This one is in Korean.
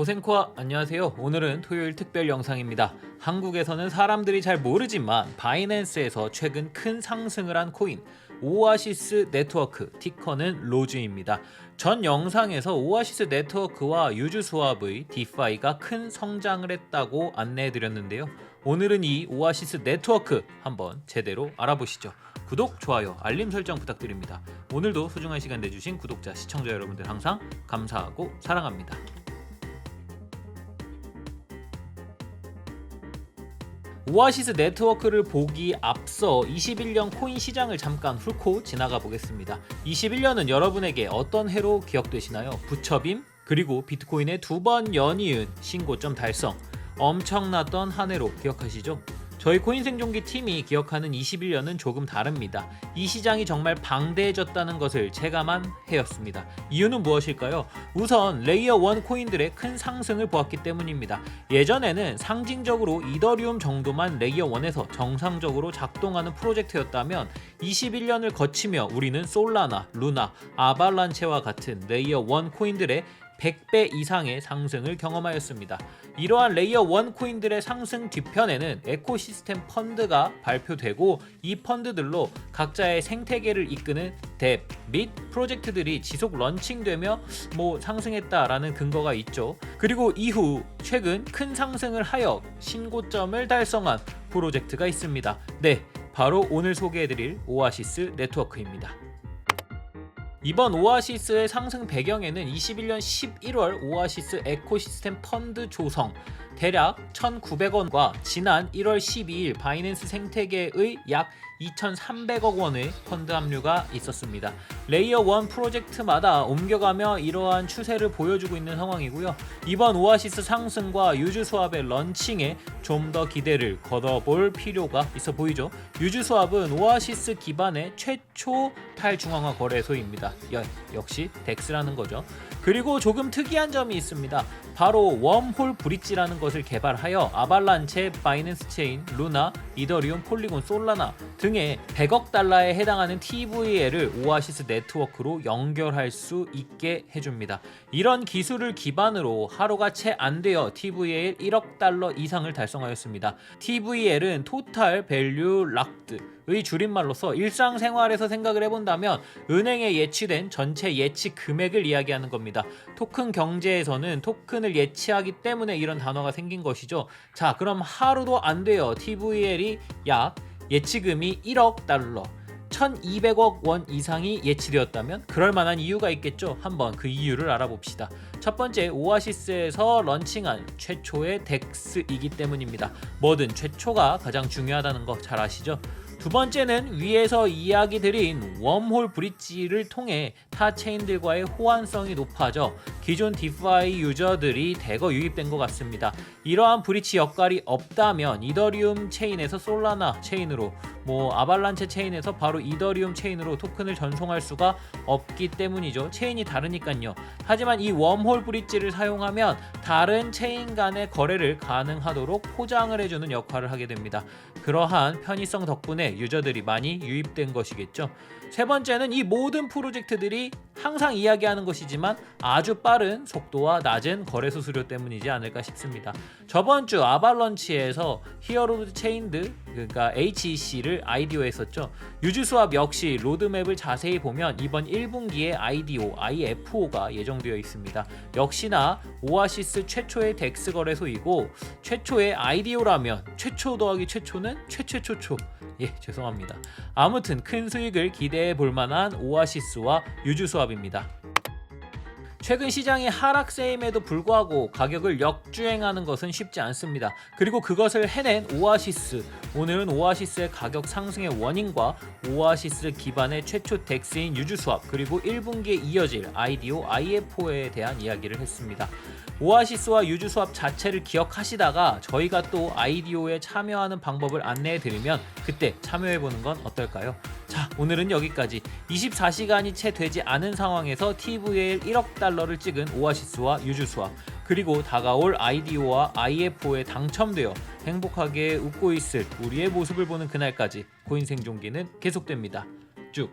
고생코아 안녕하세요. 오늘은 토요일 특별 영상입니다. 한국에서는 사람들이 잘 모르지만 바이낸스에서 최근 큰 상승을 한 코인 오아시스 네트워크 티커는 로즈입니다. 전 영상에서 오아시스 네트워크와 유주 수합의 디파이가 큰 성장을 했다고 안내해 드렸는데요. 오늘은 이 오아시스 네트워크 한번 제대로 알아보시죠. 구독, 좋아요, 알림 설정 부탁드립니다. 오늘도 소중한 시간 내주신 구독자, 시청자 여러분들 항상 감사하고 사랑합니다. 오아시스 네트워크를 보기 앞서 21년 코인 시장을 잠깐 훑고 지나가 보겠습니다. 21년은 여러분에게 어떤 해로 기억되시나요? 부처빔 그리고 비트코인의 두 번 연이은 신고점 달성 엄청났던 한 해로 기억하시죠? 저희 코인 생존기 팀이 기억하는 21년은 조금 다릅니다. 이 시장이 정말 방대해졌다는 것을 체감한 해였습니다. 이유는 무엇일까요? 우선 레이어 1 코인들의 큰 상승을 보았기 때문입니다. 예전에는 상징적으로 이더리움 정도만 레이어 1에서 정상적으로 작동하는 프로젝트였다면 21년을 거치며 우리는 솔라나, 루나, 아발란체와 같은 레이어 1 코인들의 100배 이상의 상승을 경험하였습니다. 이러한 레이어 1 코인들의 상승 뒤편에는 에코시스템 펀드가 발표되고 이 펀드들로 각자의 생태계를 이끄는 뎁및 프로젝트들이 지속 런칭되며 뭐 상승했다라는 근거가 있죠. 그리고 이후 최근 큰 상승을 하여 신고점을 달성한 프로젝트가 있습니다. 네, 바로 오늘 소개해드릴 오아시스 네트워크입니다. 이번 오아시스의 상승 배경에는 21년 11월 오아시스 에코시스템 펀드 조성 대략 1,900원과 지난 1월 12일 바이낸스 생태계의 약 2,300억 원의 펀드 합류가 있었습니다. 레이어 1 프로젝트마다 옮겨가며 이러한 추세를 보여주고 있는 상황이고요. 이번 오아시스 상승과 유주 수합의 런칭에 좀 더 기대를 걷어볼 필요가 있어 보이죠. 유주 수합은 오아시스 기반의 최초 탈중앙화 거래소입니다. 여, 역시 덱스라는 거죠. 그리고 조금 특이한 점이 있습니다. 바로 웜홀 브릿지라는 것을 개발하여 아발란체, 바이낸스 체인, 루나, 이더리움, 폴리곤, 솔라나 등의 100억 달러에 해당하는 TVL을 오아시스 네트워크로 연결할 수 있게 해줍니다. 이런 기술을 기반으로 하루가 채 안 되어 TVL 1억 달러 이상을 달성하였습니다. TVL은 토탈 밸류 락드 의 줄임말로서 일상생활에서 생각을 해본다면 은행에 예치된 전체 예치 금액을 이야기하는 겁니다. 토큰 경제에서는 토큰을 예치하기 때문에 이런 단어가 생긴 것이죠. 자, 그럼 하루도 안 돼요. TVL이 약 예치금이 1억 달러. 1200억 원 이상이 예치되었다면 그럴 만한 이유가 있겠죠. 한번 그 이유를 알아봅시다. 첫 번째, 오아시스에서 런칭한 최초의 덱스이기 때문입니다. 뭐든 최초가 가장 중요하다는 거 잘 아시죠? 두 번째는 위에서 이야기 드린 웜홀 브릿지를 통해 타 체인들과의 호환성이 높아져 기존 디파이 유저들이 대거 유입된 것 같습니다. 이러한 브릿지 역할이 없다면 이더리움 체인에서 솔라나 체인으로 뭐 아발란체 체인에서 바로 이더리움 체인으로 토큰을 전송할 수가 없기 때문이죠. 체인이 다르니까요. 하지만 이 웜홀 브릿지를 사용하면 다른 체인 간의 거래를 가능하도록 포장을 해주는 역할을 하게 됩니다. 그러한 편의성 덕분에 유저들이 많이 유입된 것이겠죠. 세 번째는 이 모든 프로젝트들이 항상 이야기하는 것이지만 아주 빠른 속도와 낮은 거래 수수료 때문이지 않을까 싶습니다. 저번 주 아발런치에서 히어로드 체인드 그러니까 HEC를 아이디오 했었죠. 유주 수합 역시 로드맵을 자세히 보면 이번 1분기에 IDO, IFO가 예정되어 있습니다. 역시나 오아시스 최초의 덱스 거래소이고 최초의 IDO라면 최초 더하기 최초는 최최초초 예, 죄송합니다. 아무튼 큰 수익을 기대해 볼 만한 오아시스와 유주 수합 입니다. 최근 시장이 하락세임에도 불구하고 가격을 역주행하는 것은 쉽지 않습니다. 그리고 그것을 해낸 오아시스. 오늘은 오아시스의 가격 상승의 원인과 오아시스 기반의 최초 덱스인 유주 수합 그리고 1분기에 이어질 IDO, IFO에 대한 이야기를 했습니다. 오아시스와 유주 수합 자체를 기억하시다가 저희가 또 IDO에 참여하는 방법을 안내해 드리면 그때 참여해 보는 건 어떨까요? 자, 오늘은 여기까지 24시간이 채 되지 않은 상황에서 TVL 1억 달러를 찍은 오아시스와 유주 수합 그리고 다가올 IDO와 IFO에 당첨되어 행복하게 웃고 있을 우리의 모습을 보는 그날까지 코인 생존기는 계속됩니다. 쭉